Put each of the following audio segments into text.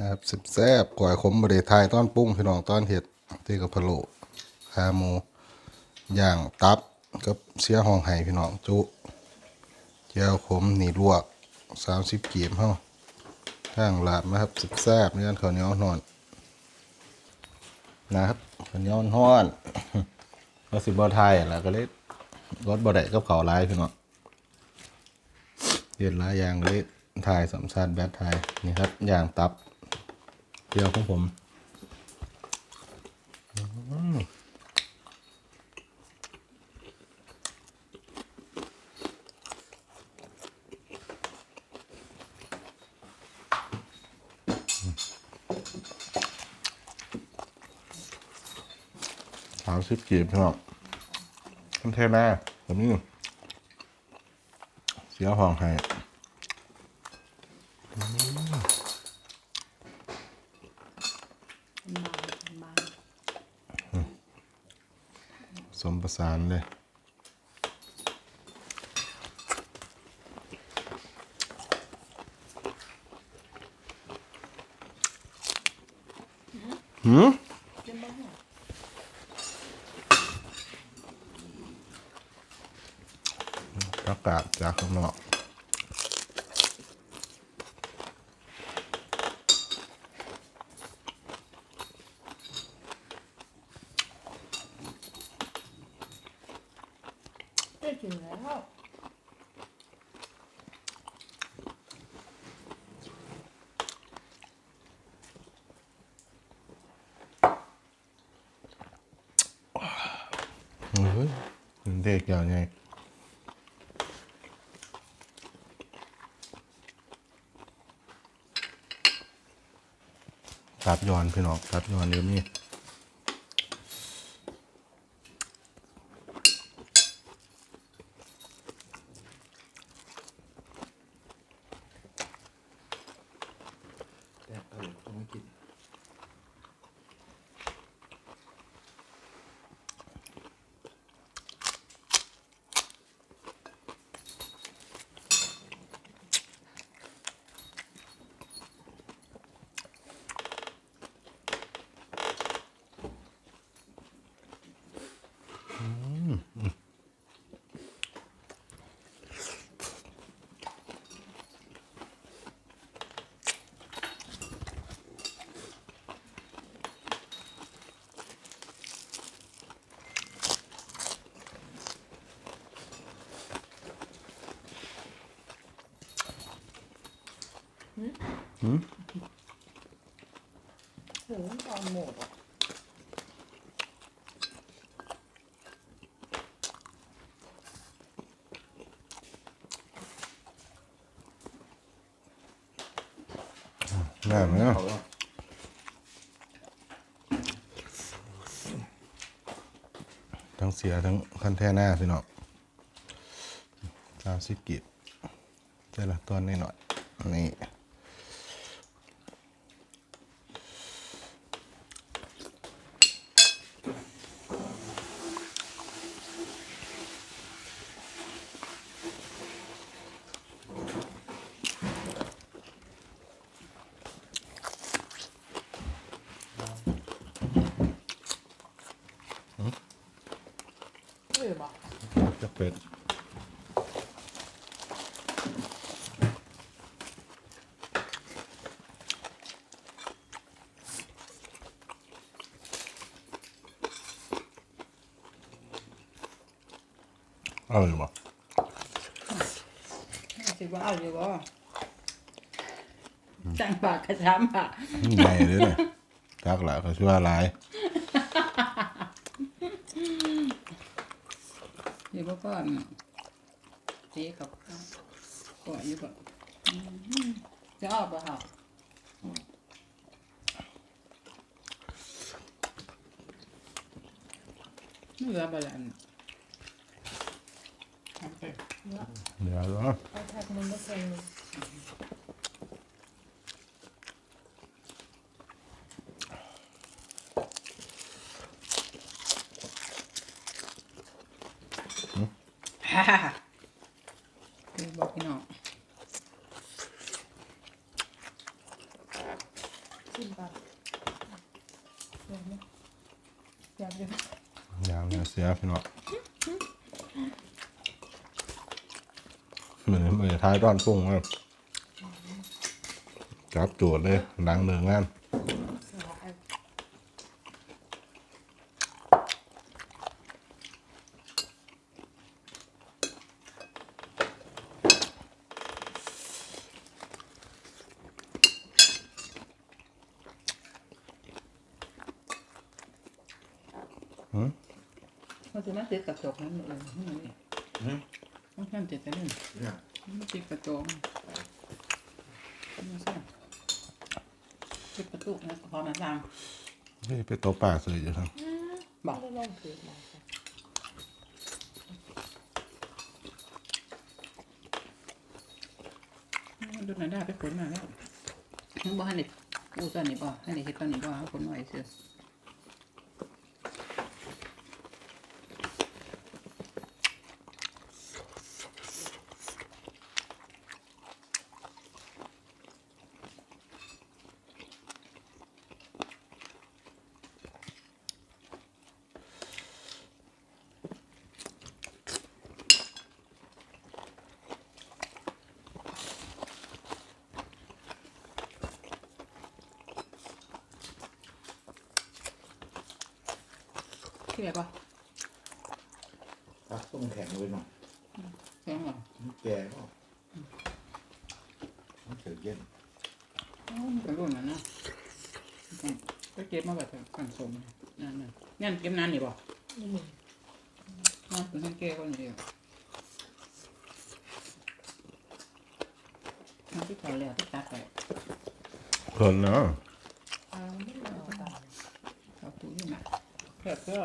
ครับสิบแซ่บก๋ว่าขมบริไทยต้อนปุ้งพี่น้องต้อนเห็ดที่กับพะโลขาหมูย่างตับกับเสียห้องไห้พี่น้องจุเจียวขมหนีลวกสามสิบกีบเฮาข้างลาบนะครับสิบแซ่บนี่กันข้าวเหนียวนอนนะครับข้าวเหนียวนอนก็สิบ่ไทยแล้วก็เลยรสบ่ได้กับข้าวลายพี่น้องเรียนลายยางเลยถ่ายสัมชาติแบทถ่ายนี่ครับอย่างตับ เดียวของผมอืมสามสิบกีบพี่น้องท่านเทแม่ผมนี่เสียห้องให้ สมประสานเลยหืมประกาศจากข้างนอก ได้กินแล้ว เฮ้ย เด็กอย่างไงตัดย้อนพี่น้องตัดย้อนเดี๋ยวนี้ ถึงตอนหมดอะง่ายไหมเนาะทั้งเสียทั้งคันแท่หน้าพี่น้องสามสิบกีบแต่ละต้นนิดหน่อยนี่ เออบอก จะ เป็ดเอาอยู่บ่สิว่าเอาอยู่บ่จังปากกระช้ำปาก ใหญ่เลยเนี่ยจักหละเขาชื่อว่าหลาย เดี๋ยวก่อนเจ๊กับก่อนอยู่ก่อนอืมจะเอาไปค่ะไม่เหลือไปแล้วนี่โอเคเดี๋ยวเนาะเอาแท็กมันมาใส่ ฮ่าฮ่าฮ่าคือ บอกพี่น้องชิมก่อนเดี๋ยวนะอยากดูอย่างเนี้ยเสียพี่น้องเหมือนเหมือนท้ายตอนปรุงเลยจับจทย์เลยดังเนืองาน สลาย มันจะมาติดกระ จกนั่นเองนี่มันนี่ต้องทำติดแต่นี่เนี่ยมันติดกระจกไม่ใช่ติดประตูนะพอมาสร้างเฮ้ยไปโต๊ะป่าเลยอยู่ครับบอกไม่ได้ลงคือมาค่ะดูหน่อยได้ไปขนมาแล้วมึงบอกให้เด็กกูตอนนี้บอกให้เด็กเฮ็ดตอนนี้บอกให้คนหน่อยเสีย ที่ไหนปะตักต้มแข็งไว้หน่อยแข็งเหรอมันแก่ก็มันเกิดเย็นอ๋อมันเป็นรุ่นนั้นนะก็เก็บมาแบบกันสมนั่นน่ะงั้นเก็บนานนี่บ่นี่หนึ่งนอนเป็นเก้คนเดียวน้ำที่เขาแล้วที่ตัดไปคนเนาะ อ่าไม่เอาตาม เขาตู้นี่นะ แคบก็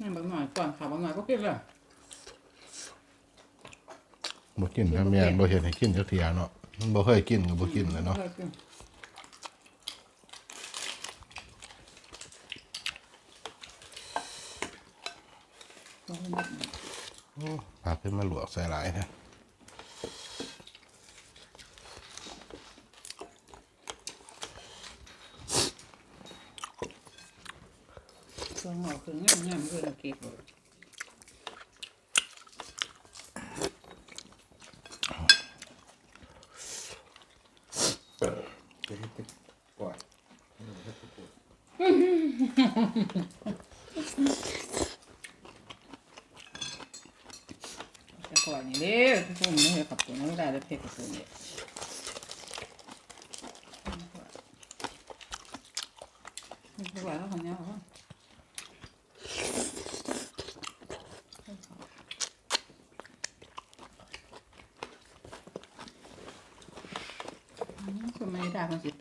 นั่นบางหน่อยก่อนข่าวบางหน่อยก็เก็บเลยบ่กินนะแม่บ่เห็นให้กินจักเทียเนาะบ่เคยกินก็บ่กินเลยเนาะพาขึ้นมาลวกใส่หลายนะ ตัวหงอกคือง่ายง่ายเพื่อนเก็บเลยจะได้ติดกว่าให้มันให้ปวดแต่ก่อนนี่เด้อทุกคนนี่ขับตัวน้องได้แล้วเพชรกับตัวเนี่ยไม่ไหวแล้วคำนี้เหรอคนไม่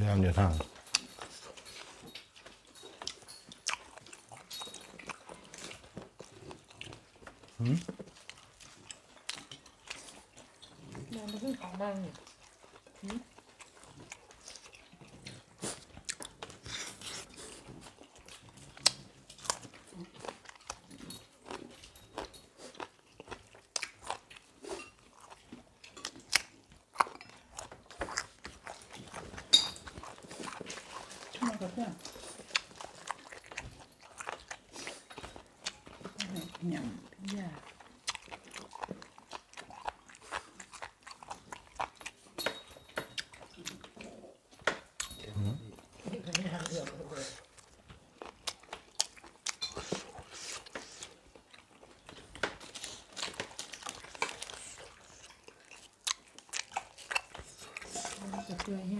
นนี่มันผลิตไม่รู้คนนั้นโอ้เกิดมาบ่เคยเป็นเงินผลิตเนี่ยอืมเสียมอยู่ทางมันไม่ใช่ของมันนี่ Yeah. Mm-hmm.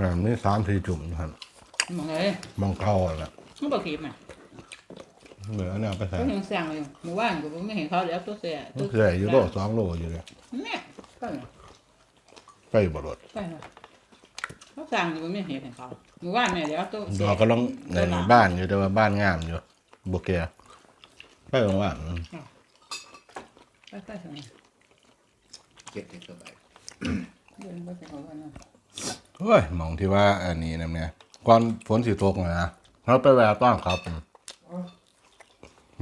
ไปจ้ะกินข้าวเยอะๆกินข้าวน้อยๆแบบแบบดื้อขับมันจะเกิดเหตุเนาะอ่านี่สามสี่จุ่มครับมองเลยมองเข้าแหละมันบอกขีดอะเหลือเนี่ยเอาไปใส่ก็ยังสั่งอยู่หมู่บ้านกูไม่เห็นเขาแล้วตัวเสียมันคืออะไรอยู่โลสองโลอยู่เลยเนี่ยก็เนี่ยใกล้บรดใช่ค่ะเขาสั่งอยู่ไม่เห็นเขาหมู่บ้านเนี่ยเดี๋ยวตัวเสียเราก็ต้องในบ้านอยู่แต่ว่าบ้านงามอยู่โบเกียไปตรงว่าอืมใกล้ๆตรงนี้เก็บในสบายเดินไปถึงเขาแล้วนะ เฮ้ยมองที่ว่าอันนี้นะเนี่ยก่อนฝนสิตกนะนะเราไปแวะต้อนครับ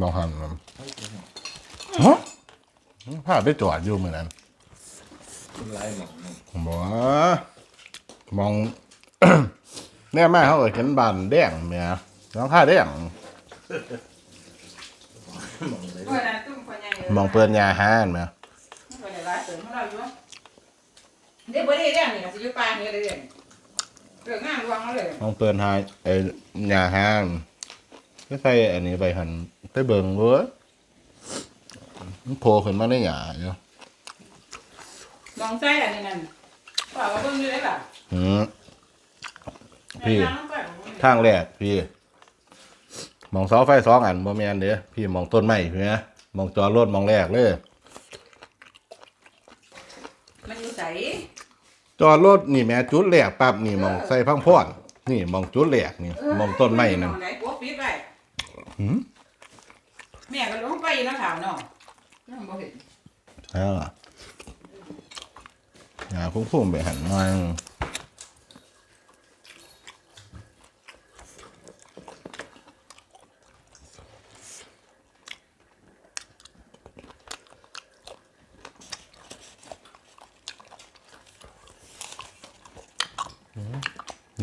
มองหันมันฮะพาไปจอดอยู่เหมือนนั้นต้นไม้หมองนี่ผมบอกว่ามองแน่แม่เขาเอ่ยเห็นบานแดงเมียน้องข้าแดงหมองเลยเมื่อนั้นตุ้มคนยังมองเปิดยาห้านเมียไม่ได้ร้าย เสริมของเราอยู่เด็กบ่ได้เรื่องนี่ก็สิอยู่ป่านี่เลยเรื่องงานรวงเขาเลยมองเปิดหายไอ้ยาห้านก็ใส่อันนี้ไปหันไปเบิ่งเว้ยมันโผล่ขึ้นมาในหยาอยู่ลองใจอันนี้นั่นป่าว่าเบิ่งอยู่ได้ล่ะหืมพี่แม่น้ำไปบ่เบิ่งทางแรกพี่ มองเสาไฟสองอันบ่แม่นเด้อพี่มองต้นไม้พี่นะมองจอรถมองแรกเลย มันอยู่ไส จอดรถนี่แม่จุดแรกปั๊บนี่มองใส่พังพรนี่มองจุดแรกนี่มองต้นไม้นั่นไหนกลัวปิดไว้หืมแม่ก็ลงไปแล้วถามเนาะนั่นบ่เห็นใช่ล่ะอย่าคุ้มๆไปหันมาอย่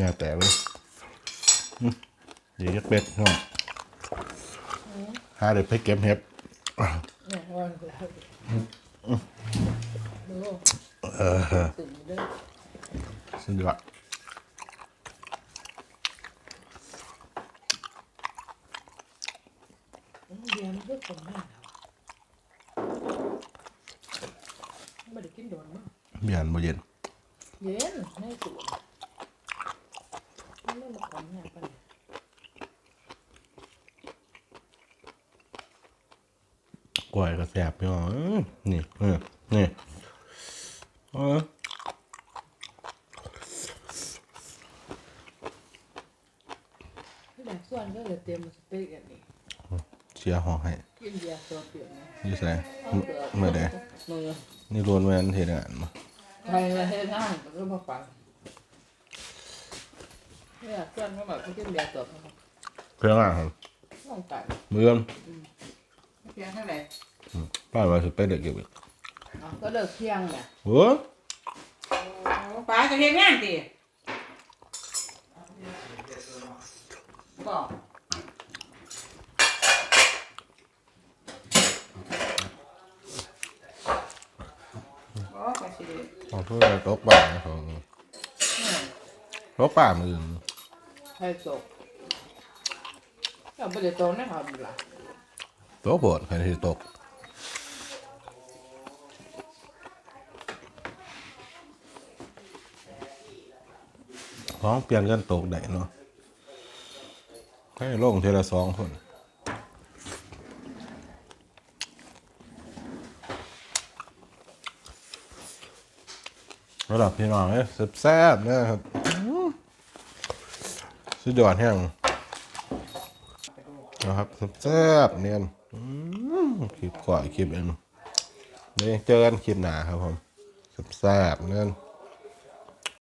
าแตกเลยอืมเดี๋ยวจะเป็ดเนาะหาเดี๋ยวไปเก็บเห็บเนี่ยวันกูดูตื่นเด้อสุดยอดเรียนเพื่อคนแม่ไม่ได้กินโดนมั้งเบียนบ่เย็น เย็นในสวน ไม่มาของเนี่ยปะเนี่ยกล้วยก็แสบพี่น้องเอ้ยนี่เออนี่เออที่แบบส่วนก็เลยเตรียมสเต็กอันนี้เชียร์ห้องให้กินเบียร์ตัวเปลี่ยนนะอยู่ใส่เมื่อใดมือนี่รวนแวนเฮ็ดงานมาใครมาให้ท่านก็มาฟัง เนี่ยส่วนก็แบบกินเบียร์ตัวเขาเพื่อนงานครับต้องไก่มืออนเพียงเท่าไหร่ป้าว่าสิไปเด็กเก็บอีกก็เลิกเที่ยงเนี่ยโอ้โอ้ป้าจะเฮ็ดงานติบอกบอกก็สิได้ของเพื่อนตกป่าของตกป่ามืออื่น ให้จบแต่ไม่ได้โตนะครับล่ะตกโผดใครที่ตกของเปลี่ยนกันตกได้เนาะให้ลงเทละสองคนระดับพี่น้องเอ้ยแซ่บๆนะครับ สุดยอดแห้งนะครับแซ่บเนียนคลิปก่อนคลิปเองนี่เจอกันคลิปหนาครับผมแซ่บเนียน